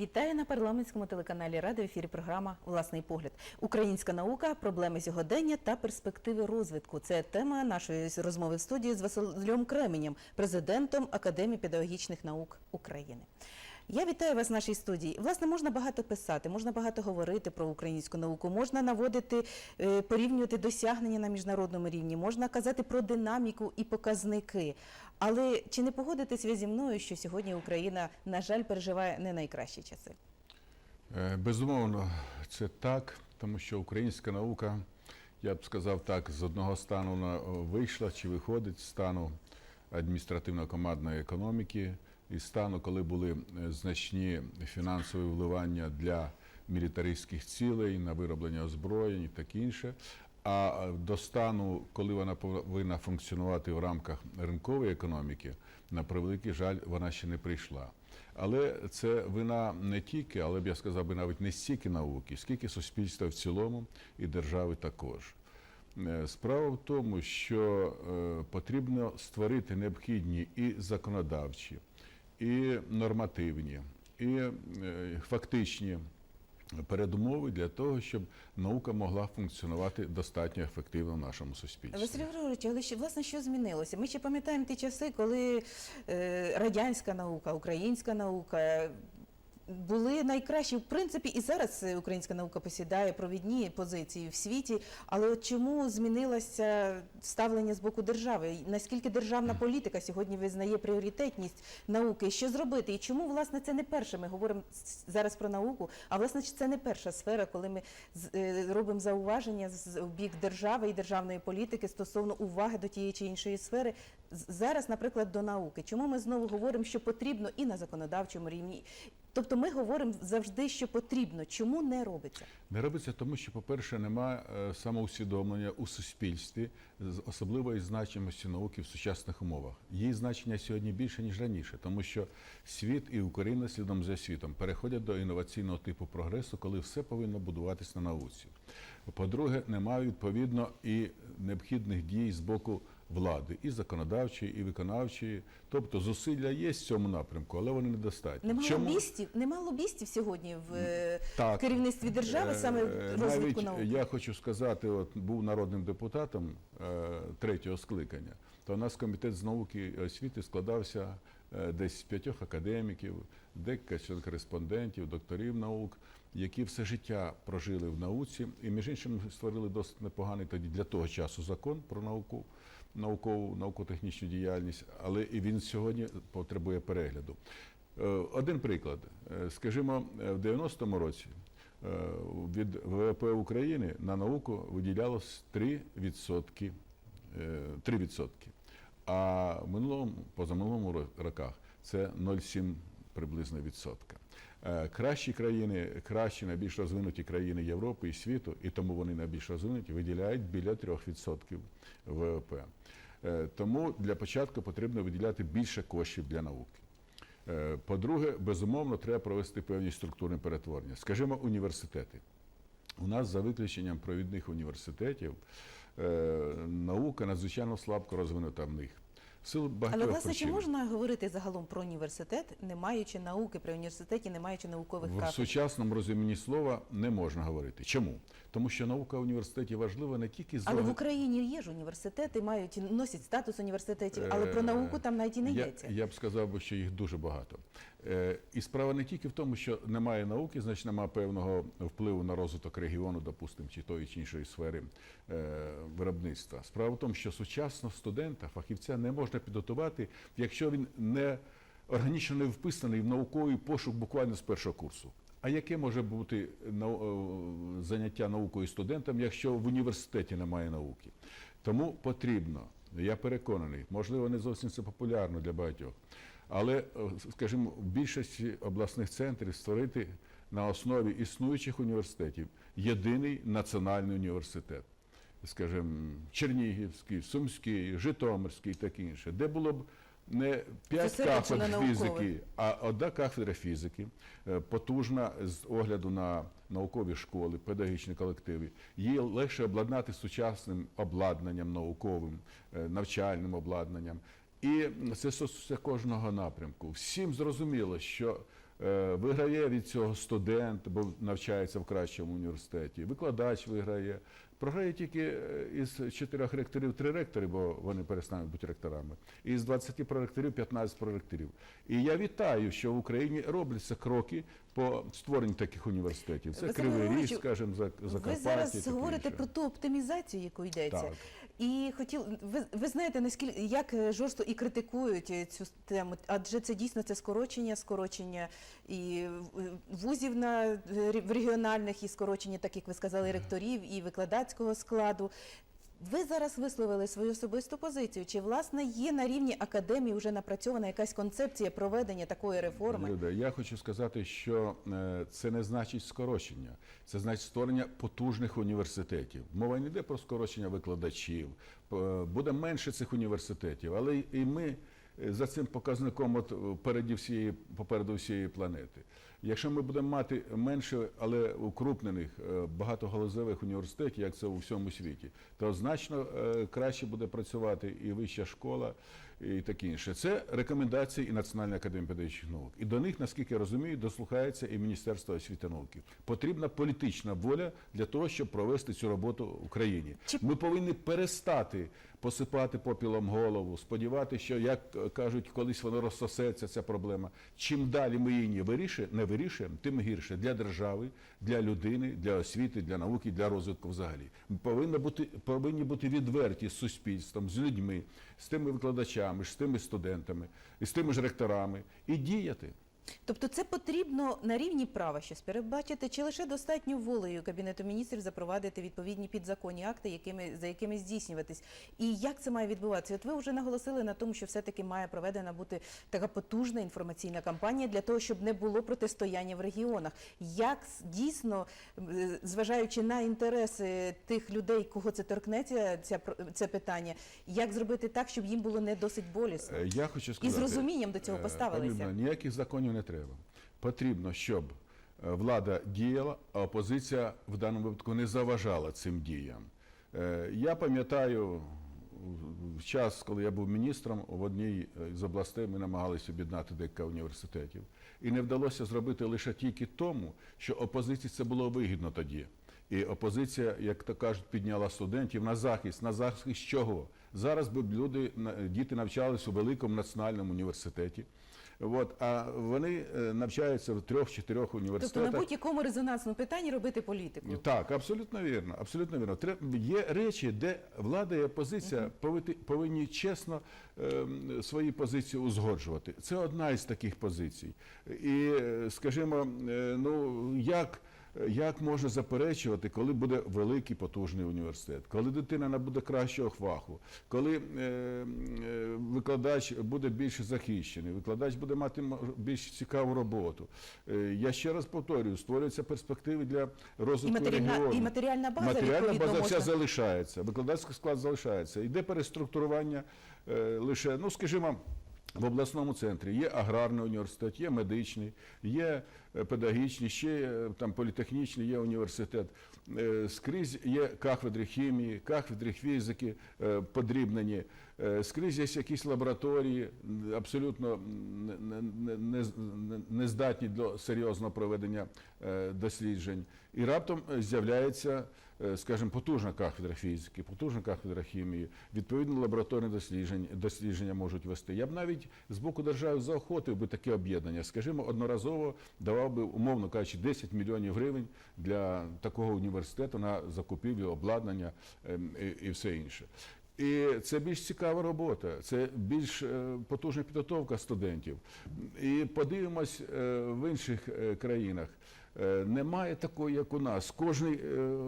Вітаю на парламентському телеканалі Ради в ефірі програма Власний погляд. Українська наука, проблеми сьогодення та перспективи розвитку. Це тема нашої розмови в студії з Василем Кременєм, президентом Академії педагогічних наук України. Я вітаю вас в нашій студії. Власне, можна багато писати, можна багато говорити про українську науку, можна наводити, е, порівнювати досягнення на міжнародному рівні, можна казати про динаміку і показники. Але чи не погодитесь ви зі мною, що сьогодні Україна, на жаль, переживає не найкращі часи? Е, Безумовно, це так, тому що українська наука, я б сказав так, з одного стану вона вийшла чи виходить з стану адміністративно-командної економіки і стану, коли були е, значні фінансові вливання для мілітаристських цілей на вироблення озброєнь і таке інше. А е, до стану, коли вона повинна функціонувати в рамках ринкової економіки, на превеликий жаль, вона ще не прийшла. Але це вина не тільки, але б я сказав би навіть не стільки науки, скільки суспільства в цілому і держави також. Е, Справа в тому, що потрібно створити необхідні і законодавчі, і нормативні, і е, фактичні передумови для того, щоб наука могла функціонувати достатньо ефективно в нашому суспільстві. Василь Григорович, але ще, власне, що змінилося? Ми ще пам'ятаємо ті часи, коли е, радянська наука, українська наука. Були найкращі, в принципі, і зараз е, українська наука посідає провідні позиції в світі. Але от чому змінилося ставлення з боку держави? Наскільки державна політика сьогодні визнає пріоритетність науки? Що зробити? І чому власне це не перше? Ми говоримо зараз про науку, а власне це не перша сфера, коли ми е, робимо зауваження з бік держави і державної політики стосовно уваги до тієї чи іншої сфери. Зараз, наприклад, до науки. Чому ми знову говоримо, що потрібно і на законодавчому рівні? Тобто ми говоримо завжди, що потрібно. Чому не робиться? Не робиться тому, що, по-перше, немає е, самоусвідомлення у суспільстві з особливої значимості науки в сучасних умовах. Її значення сьогодні більше ніж раніше, тому що світ і Україна слідом за світом переходять до інноваційного типу прогресу, коли все повинно будуватись на науці. По-друге, немає відповідно і необхідних дій з боку влади, і законодавчої, і виконавчої. Тобто зусилля є в цьому напрямку, але вони недостатні. Нема Чому? лобістів, нема лобістів сьогодні в, е, Так. керівництві держави, саме Е, в розвитку Навіть науки. я хочу сказати, от був народним депутатом е, третього скликання, то у нас комітет з науки і освіти складався е, десь з п'ятьох академіків, декілька член кореспондентів, докторів наук, які все життя прожили в науці, і між іншим створили досить непоганий тоді для того часу закон про науку. Наукову науко-технічну діяльність, але і він сьогодні потребує перегляду. Е, Один приклад. Е, Скажімо, в 90-му році е, від ВВП України на науку виділялось 3%. е, 3%. А в минулому, позаминулому роках це 0,7 приблизно відсотка. Е, Кращі країни, кращі, найбільш розвинуті країни Європи і світу, і тому вони найбільш розвинуті, виділяють біля 3% ВВП. Е, Тому для початку потрібно виділяти більше коштів для науки. Е, По-друге, безумовно, треба провести певні структурні перетворення. Скажімо, університети. У нас за виключенням провідних університетів наука надзвичайно слабко розвинута в них. Силу багатьох Але власне чи причин. можна говорити загалом про університет, не маючи науки при університеті, не маючи наукових В сучасному розумінні слова не можна говорити. Чому? Тому що наука в університеті важлива не тільки з Але в Україні є ж університети, мають носять статус університетів, але про Е, науку там навіть і не йдеться. Я б сказав, що їх дуже багато. Е, І справа не тільки в тому, що немає науки, значить немає певного впливу на розвиток регіону, допустимо, чи тої чи іншої сфери е, виробництва. Справа в тому, що сучасного студента, фахівця не можна підготувати, якщо він не органічно не вписаний в науковий пошук буквально з першого курсу. А яке може бути е, заняття наукою студентам, якщо в університеті немає науки? Тому потрібно, я переконаний, можливо, не зовсім це популярно для багатьох, але, е, скажімо, в більшості обласних центрів створити на основі існуючих університетів єдиний національний університет. Скажімо, Чернігівський, Сумський, Житомирський і таке інше, де було б не п'ять кафедр фізики, а одна кафедра фізики, е, потужна з огляду на наукові школи, педагогічні колективи. Її легше обладнати сучасним обладнанням науковим, е, навчальним обладнанням. І це стосується кожного напрямку. Всім зрозуміло, що Е, Виграє від цього студент, бо навчається в кращому університеті. Викладач виграє. Програє тільки е, із чотирьох ректорів три ректори, бо вони перестануть бути ректорами. І з 20 проректорів 15 проректорів. І я вітаю, що в Україні робляться кроки по створенню таких університетів. Це Кривий Ріг, скажімо, за Ви зараз говорите про ту оптимізацію, яку йдеться. Так. І хотів, ви, ви знаєте, наскільки як е, жорстко і критикують е, цю тему, адже це дійсно це скорочення, скорочення і вузів на е, регіональних, і скорочення, так як ви сказали, ректорів і викладацького складу. Ви зараз висловили свою особисту позицію. Чи власне є на рівні академії вже напрацьована якась концепція проведення такої реформи? Люда, я хочу сказати, що е, це не значить скорочення, це значить створення потужних університетів. Мова не йде про скорочення викладачів. Буде менше цих університетів, але і ми е, за цим показником от попереду всієї, попереду всієї планети. Якщо ми будемо мати менше, але укрупнених е, багатогалузевих університетів, як це у всьому світі, то значно е, краще буде працювати і вища школа, і таке інше. Це рекомендації і Національної академії педагогічних наук. І до них, наскільки я розумію, дослухається і Міністерство освіти науки. Потрібна політична воля для того, щоб провести цю роботу в Україні. Ми повинні перестати посипати попілом голову, сподіватися, що як кажуть, колись воно розсосеться ця проблема. Чим далі ми її не вирішуємо, тим гірше для держави, для людини, для освіти, для науки, для розвитку взагалі. Ми повинні бути повинні бути відверті з суспільством, з людьми, з тими викладачами, з тими студентами, і з тими ж ректорами, і діяти. Тобто це потрібно на рівні права щось передбачити, чи лише достатньо волею Кабінету міністрів запровадити відповідні підзаконні акти, якими, за якими здійснюватись? І як це має відбуватися? От ви вже наголосили на тому, що все-таки має проведена бути така потужна інформаційна кампанія для того, щоб не було протистояння в регіонах. Як дійсно, зважаючи на інтереси тих людей, кого це торкнеться, ця, це питання, як зробити так, щоб їм було не досить болісно? Е, Я хочу сказати, І з розумінням до цього е, поставилися. ніяких законів не треба. Потрібно, щоб е, влада діяла, а опозиція в даному випадку не заважала цим діям. Е, Я пам'ятаю в час, коли я був міністром, в одній е, з областей ми намагалися об'єднати декілька університетів. І не вдалося зробити лише тільки тому, що опозиції це було вигідно тоді. І опозиція, як то кажуть, підняла студентів на захист. На захист чого? Зараз би люди, діти навчались у великому національному університеті. От, а вони е, навчаються в трьох-чотирьох Тобто на будь-якому резонансному питанні робити політику. Так, абсолютно вірно. Абсолютно вірно. Треб- є речі, де влада і опозиція повинні чесно ем, свої позиції узгоджувати. Це одна із таких позицій. І, е, скажімо, е, ну як. Як можна заперечувати, коли буде великий потужний університет, коли дитина набуде кращого фаху, коли е, е, викладач буде більш захищений, викладач буде мати більш цікаву роботу. Е, я ще раз повторюю, створюються перспективи для І, розвитку матеріальна, регіону. і матеріальна база Матеріальна база вся можна. залишається, викладацький склад залишається. Йде переструктурування е, лише, ну скажімо, в обласному центрі є аграрний університет, є медичний, є е, педагогічний, ще є, там політехнічний, є університет. Е, Скрізь є кафедри хімії, кафедри фізики е, подрібнені. Е, Скрізь є якісь лабораторії, абсолютно не, здатні до серйозного проведення е, досліджень. І раптом е, з'являється, е, скажімо, потужна кафедра фізики, потужна кафедра хімії, відповідно лабораторні дослідження, дослідження можуть вести. Я б навіть з боку держави заохотив би таке об'єднання. Скажімо, одноразово давав би, умовно кажучи, 10 мільйонів гривень для такого університету на закупівлю обладнання ем, і, все інше. І це більш цікава робота, це більш е, потужна підготовка студентів. І подивимось е, в інших е, країнах. Е, Немає такої, як у нас. Кожен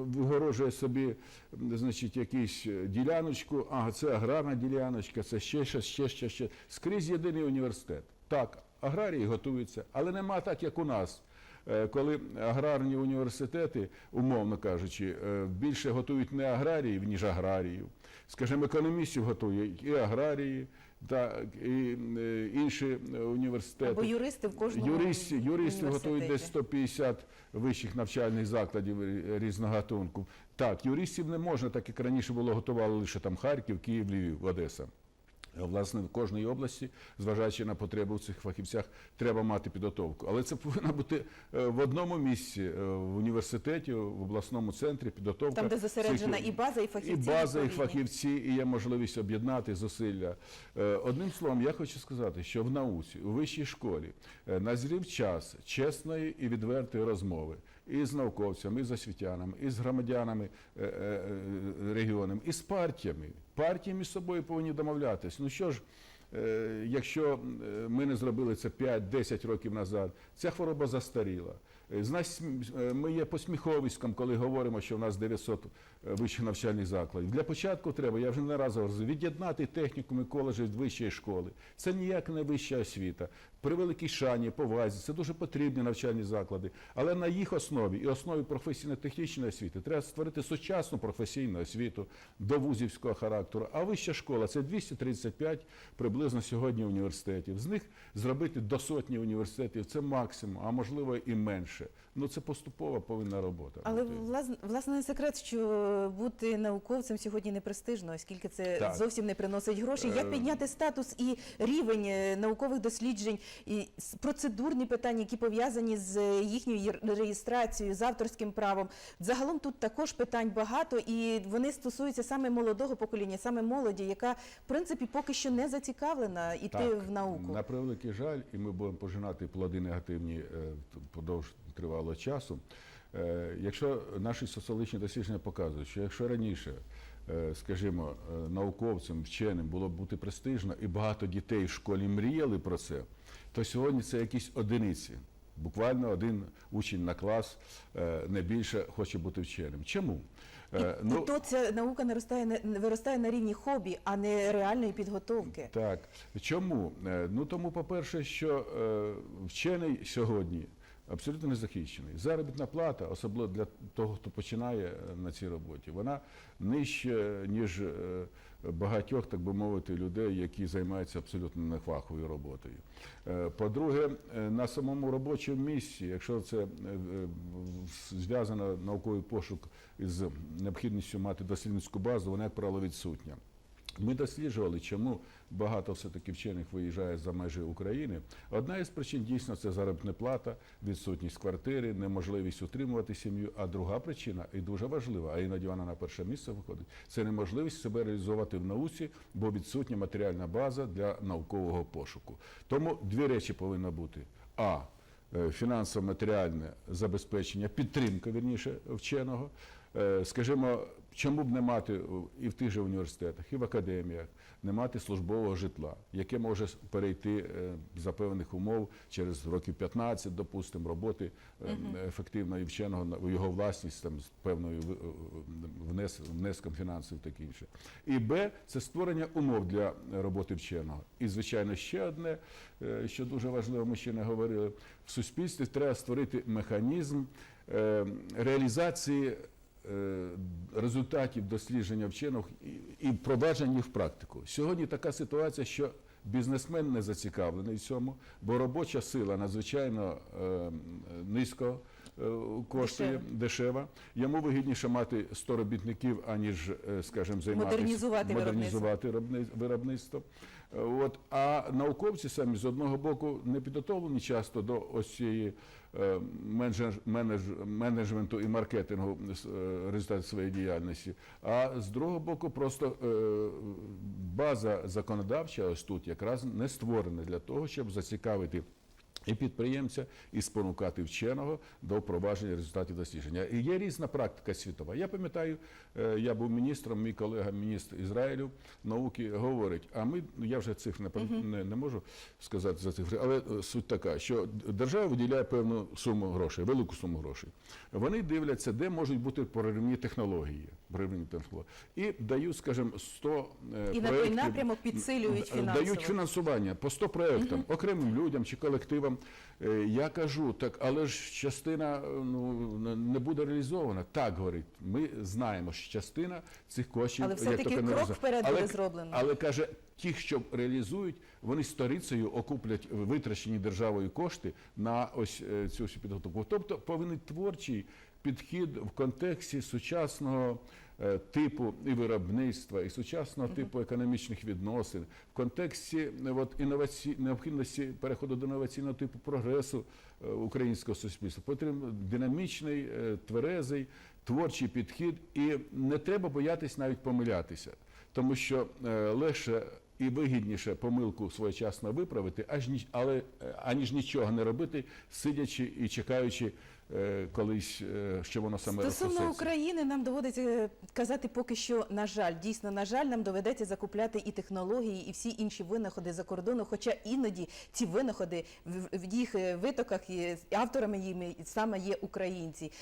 вигорожує собі значить, якусь е, діляночку, ага, це аграрна діляночка, це ще щось, ще щось, ще. Скрізь єдиний університет. Так, аграрії готуються, але нема так, як у нас. Е, Коли аграрні університети, умовно кажучи, більше готують не аграріїв, ніж аграріїв. Скажімо, економістів готують і аграрії, так, і е, інші університети. Або юристи в кожному Юристи, юристи готують десь університеті. 150 вищих навчальних закладів різногатунку. Так, юристів не можна, так як раніше було готували лише там Харків, Київ, Львів, Одеса. Власне, в кожній області, зважаючи на потреби у цих фахівцях, треба мати підготовку. Але це повинна бути е, в одному місці, е, в університеті, в обласному центрі підготовка. Там, де зосереджена цих- і база, і фахівці. і база, і фахівці, і є можливість об'єднати зусилля. Е, Одним словом, я хочу сказати, що в науці, у вищій школі е, назрів час чесної і відвертої розмови і з науковцями, і з освітянами, і з громадянами е, е, е, регіонами, і з партіями. Партії між собою повинні домовлятись. Ну що ж. е, Якщо е, ми не зробили це 5-10 років назад, ця хвороба застаріла. Е, ми є посміховиськом, коли говоримо, що в нас 900 вищих навчальних закладів. Для початку треба, я вже не раз говорив, від'єднати технікуми коледжі від вищої школи. Це ніяк не вища освіта. При великій шані, повазі, це дуже потрібні навчальні заклади. Але на їх основі і основі професійно-технічної освіти треба створити сучасну професійну освіту до вузівського характеру. А вища школа це 235 приблизно сьогодні університетів. З них зробити до сотні університетів це максимум, а можливо і менше. Ну це поступова повинна робота. Але власне, власне не секрет, що бути науковцем сьогодні не престижно, оскільки це Так. зовсім не приносить грошей. Як Е, підняти статус і рівень е, наукових досліджень, і процедурні питання, які пов'язані з е, їхньою реєстрацією, з авторським правом. Загалом тут також питань багато, і вони стосуються саме молодого покоління, саме молоді, яка в принципі поки що не зацікавлена йти Так, в науку. На превеликий жаль, і ми будемо пожинати плоди негативні е, впродовж тривалого часу. Е, Якщо наші соціологічні дослідження показують, що якщо раніше, скажімо, е, науковцям, вченим було б бути престижно, і багато дітей в школі мріяли про це, то сьогодні це якісь одиниці. Буквально один учень на клас е, не більше хоче бути вченим. Чому? Е, І то ця наука не виростає на рівні хобі, а не реальної підготовки. Так. Чому? Е, Ну тому, по-перше, що е, вчений сьогодні абсолютно не захищений. Заробітна плата, особливо для того, хто починає е, на цій роботі, вона нижче, ніж е, багатьох, так би мовити, людей, які займаються абсолютно нефаховою роботою. Е, По-друге, на самому робочому місці, якщо це зв'язано науковий пошук із необхідністю мати дослідницьку базу, вона, як правило, відсутня. Ми досліджували, чому багато все-таки вчених виїжджає за межі України. Одна із причин дійсно це заробітна плата, відсутність квартири, неможливість утримувати сім'ю. А друга причина, і дуже важлива, а іноді вона на перше місце виходить, це неможливість себе реалізувати в науці, бо відсутня матеріальна база для наукового пошуку. Тому дві речі повинні бути: а е, фінансово-матеріальне забезпечення, підтримка вірніше вченого. Е, Скажімо, чому б не мати і в тих же університетах, і в академіях, не мати службового житла, яке може перейти е, за певних умов через років 15, допустимо, роботи е, ефективної вченого в його власність там, з певною внес- внеском фінансів і таке інше. І Б це створення умов для роботи вченого. І, звичайно, ще одне, е, що дуже важливо, ми ще не говорили, в суспільстві треба створити механізм реалізації результатів дослідження вчених і- проведення їх в практику. Сьогодні така ситуація, що бізнесмен не зацікавлений в цьому, бо робоча сила надзвичайно е, низько е, коштує, Дешева. дешева. Йому вигідніше мати 100 робітників, аніж, е, скажімо, займатися Модернізувати модернізувати робни- виробництво. Е, От, а науковці самі з одного боку не підготовлені часто до ось цієї е, менедж- менеджменту і маркетингу е, результатів своєї діяльності. А з другого боку, просто е, база законодавча ось тут якраз не створена для того, щоб зацікавити. І підприємця, і спонукати вченого до впровадження результатів дослідження. І є різна практика світова. Я пам'ятаю, е, я був міністром, мій колега, міністр Ізраїлю науки, говорить: а ми, ну я вже цифр не, не, не можу сказати за цифри, але е, суть така, що держава виділяє певну суму грошей, велику суму грошей. Вони дивляться, де можуть бути проривні технології. І дають, скажімо, 100 е, І на той напрямок підсилюють Д- фінансово. Дають фінансування по 100 проєктам, окремим людям чи колективам. Е, Я кажу, так, але ж частина е, ну, не- буде реалізована. Так говорить. Ми знаємо, що частина цих коштів Але все-таки то крок вперед буде зроблено. Але каже, ті, що реалізують, вони сторицею окуплять витрачені державою кошти на ось е, цю всю підготовку. Тобто повинен творчий підхід в контексті сучасного е, типу і виробництва, і сучасного типу економічних відносин, в контексті е, от, інноваці... необхідності переходу до інноваційного типу прогресу е, українського суспільства. Потрібен динамічний, тверезий, творчий підхід, і не треба боятись навіть помилятися, тому що легше і вигідніше помилку своєчасно виправити, аж ні, але аніж нічого не робити, сидячи і чекаючи колись, е, що воно саме Стосовно. України, нам доводиться е, казати поки що, на жаль, дійсно, на жаль, нам доведеться закупляти і технології, і всі інші винаходи за кордону. Хоча іноді ці винаходи в, їх е, витоках і авторами їм саме є українці.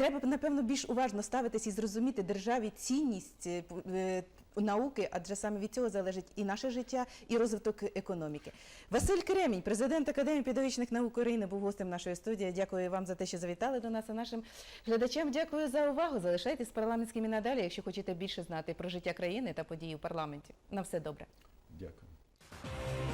Треба напевно більш уважно ставитись і зрозуміти державі цінність е, е, науки, адже саме від цього залежить і наше життя, і розвиток економіки. Василь Кремінь, президент Академії педагогічних наук України, був гостем нашої студії. Дякую вам за те, що завітали до нас. А нашим глядачам дякую за увагу. Залишайтесь парламентськими надалі, якщо хочете більше знати про життя країни та події у парламенті. На все добре. Дякую.